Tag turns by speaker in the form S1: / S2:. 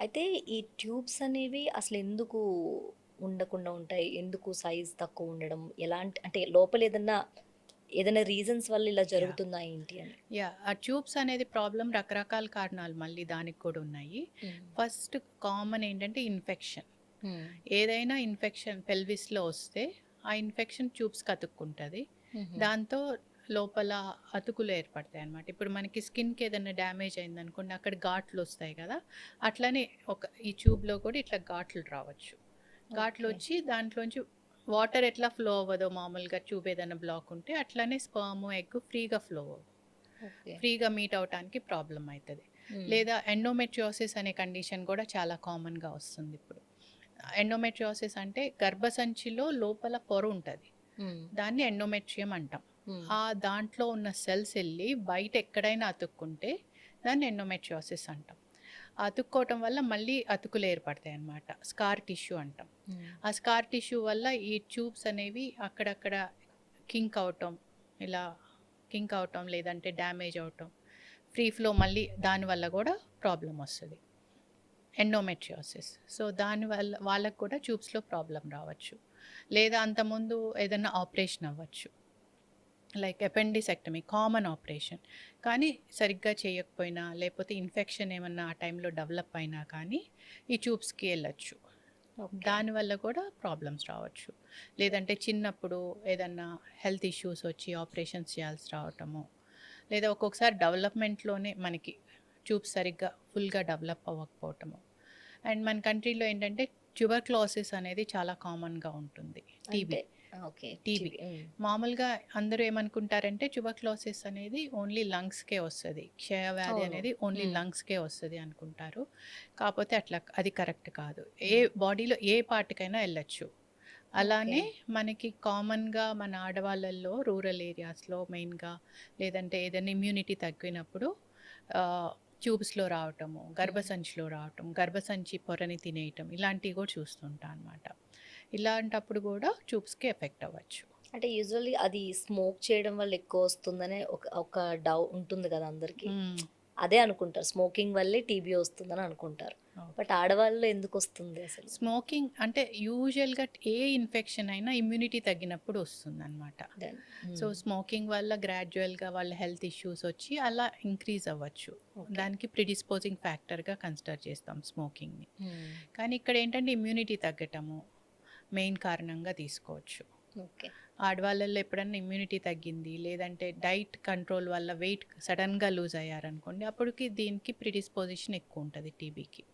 S1: అయితే ఈ ట్యూబ్స్ అనేవి అసలు ఎందుకు ఉండకుండా ఉంటాయి? ఎందుకు సైజ్ తక్కువ ఉండడం? ఎలాంటి అంటే లోపల ఏదన్నా ఏదైనా రీజన్స్ వల్ల ఇలా జరుగుతుందా ఏంటి అని?
S2: యా ఆ ట్యూబ్స్ అనేది ప్రాబ్లం రకరకాల కారణాలు మళ్ళీ దానికి కూడా ఉన్నాయి. ఫస్ట్ కామన్ ఏంటంటే ఇన్ఫెక్షన్. ఏదైనా ఇన్ఫెక్షన్ పెల్విస్లో వస్తే ఆ ఇన్ఫెక్షన్ ట్యూబ్స్కి అతుక్కుంటుంది దాంతో లోపల అతుకులు ఏర్పడతాయి అనమాట ఇప్పుడు మనకి స్కిన్కి ఏదైనా డ్యామేజ్ అయిందనుకోండి అక్కడ ఘాట్లు వస్తాయి కదా అట్లనే ఒక ఈ ట్యూబ్లో కూడా ఇట్లా ఘాట్లు రావచ్చు. ఘాట్లు. వచ్చి దాంట్లోంచి వాటర్ ఎట్లా ఫ్లో అవ్వదో మామూలుగా ట్యూబ్ ఏదైనా బ్లాక్ ఉంటే అట్లానే స్పర్మ్ ఎగ్ ఫ్రీగా ఫ్లో అవ్వదు ఫ్రీగా మీట్ అవడానికి ప్రాబ్లం అవుతుంది లేదా ఎండోమెట్రియోసిస్ అనే కండిషన్ కూడా చాలా కామన్గా వస్తుంది ఇప్పుడు. ఎండోమెట్రియోసిస్ అంటే గర్భసంచిలో లోపల పొర ఉంటుంది. దాన్ని ఎండోమెట్రియం అంటాం. ఆ దాంట్లో ఉన్న సెల్స్ వెళ్ళి బయట ఎక్కడైనా అతుక్కుంటే దాన్ని ఎండోమెట్రియోసిస్ అంటాం. అతుక్కోవటం వల్ల మళ్ళీ అతుకులు ఏర్పడతాయి అన్నమాట. స్కార్ టిష్యూ అంటాం. ఆ స్కార్ టిష్యూ వల్ల ఈ ట్యూబ్స్ అనేవి అక్కడక్కడ కింక్ అవటం ఇలా కింక్ అవటం లేదంటే డ్యామేజ్ అవటం ఫ్రీ ఫ్లో మళ్ళీ దానివల్ల కూడా ప్రాబ్లం వస్తుంది. ఎండోమెట్రియోసిస్ సో దానివల్ల వాళ్ళకు కూడా ట్యూబ్స్లో ప్రాబ్లం రావచ్చు. లేదా అంతకుముందు ఏదైనా ఆపరేషన్ అవ్వచ్చు. Like appendicectomy common operation. కానీ సరిగ్గా చేయకపోయినా లేకపోతే ఇన్ఫెక్షన్ ఏమన్నా ఆ టైంలో డెవలప్ అయినా కానీ ఈ ట్యూబ్స్కి వెళ్ళచ్చు. దానివల్ల కూడా ప్రాబ్లమ్స్ రావచ్చు. లేదంటే చిన్నప్పుడు ఏదన్నా హెల్త్ ఇష్యూస్ వచ్చి ఆపరేషన్స్ చేయాల్సి రావటము లేదా ఒక్కొక్కసారి డెవలప్మెంట్లోనే మనకి ట్యూబ్స్ సరిగ్గా ఫుల్గా డెవలప్ అవ్వకపోవటము. అండ్ మన కంట్రీలో ఏంటంటే ట్యూబర్క్లోసిస్ అనేది చాలా కామన్గా ఉంటుంది. టీబీ.
S1: ఓకే.
S2: TB. మామూలుగా అందరూ ఏమనుకుంటారంటే ట్యూబర్క్లోసిస్ అనేది ఓన్లీ లంగ్స్కే వస్తుంది. క్షయవ్యాధి
S1: అవును.
S2: అనేది ఓన్లీ. లంగ్స్కే వస్తుంది అనుకుంటారు. కాకపోతే అట్లా అది కరెక్ట్ కాదు. ఏ బాడీలో ఏ పార్ట్కైనా వెళ్ళచ్చు అలానే మనకి కామన్గా మన ఆడవాళ్ళల్లో రూరల్ ఏరియాస్లో మెయిన్గా లేదంటే ఏదైనా ఇమ్యూనిటీ తగ్గినప్పుడు ట్యూబ్స్లో రావటము గర్భసంచిలో రావటం గర్భసంచి పొరని తినేయటం ఇలాంటివి కూడా చూస్తుంటా అనమాట ఇలాంటప్పుడు కూడా ట్యూబ్స్కి ఎఫెక్ట్ అవ్వచ్చు.
S1: అంటే యూజువల్లీ అది స్మోక్ చేయడం వల్ల ఎక్కువ వస్తుందనే ఒక ఒక డౌ ఉంటుంది కదా అందరికి. అదే అనుకుంటారు. స్మోకింగ్ వల్లే టీబీ వస్తుందని అనుకుంటారు. బట్ ఆడవాళ్ళు ఎందుకు వస్తుంది అసలు?
S2: స్మోకింగ్ అంటే యూజువల్గా ఏ ఇన్ఫెక్షన్ అయినా ఇమ్యూనిటీ తగ్గినప్పుడు వస్తుంది అనమాట సో స్మోకింగ్ వల్ల గ్రాడ్యువల్గా వాళ్ళ హెల్త్ ఇష్యూస్ వచ్చి అలా ఇంక్రీజ్ అవ్వచ్చు. దానికి ప్రిడిస్పోజింగ్ ఫ్యాక్టర్గా కన్సిడర్ చేస్తాం స్మోకింగ్ని. కానీ ఇక్కడ ఏంటంటే ఇమ్యూనిటీ తగ్గటము మెయిన్ కారణంగా తీసుకోవచ్చు. ఆడవాళ్ళల్లో ఎప్పుడన్నా ఇమ్యూనిటీ తగ్గింది లేదంటే డైట్ కంట్రోల్ వల్ల వెయిట్ సడన్గా లూజ్ అయ్యారనుకోండి అప్పటికి దీనికి ప్రిడిస్పోజిషన్ ఎక్కువ ఉంటుంది టీబీకి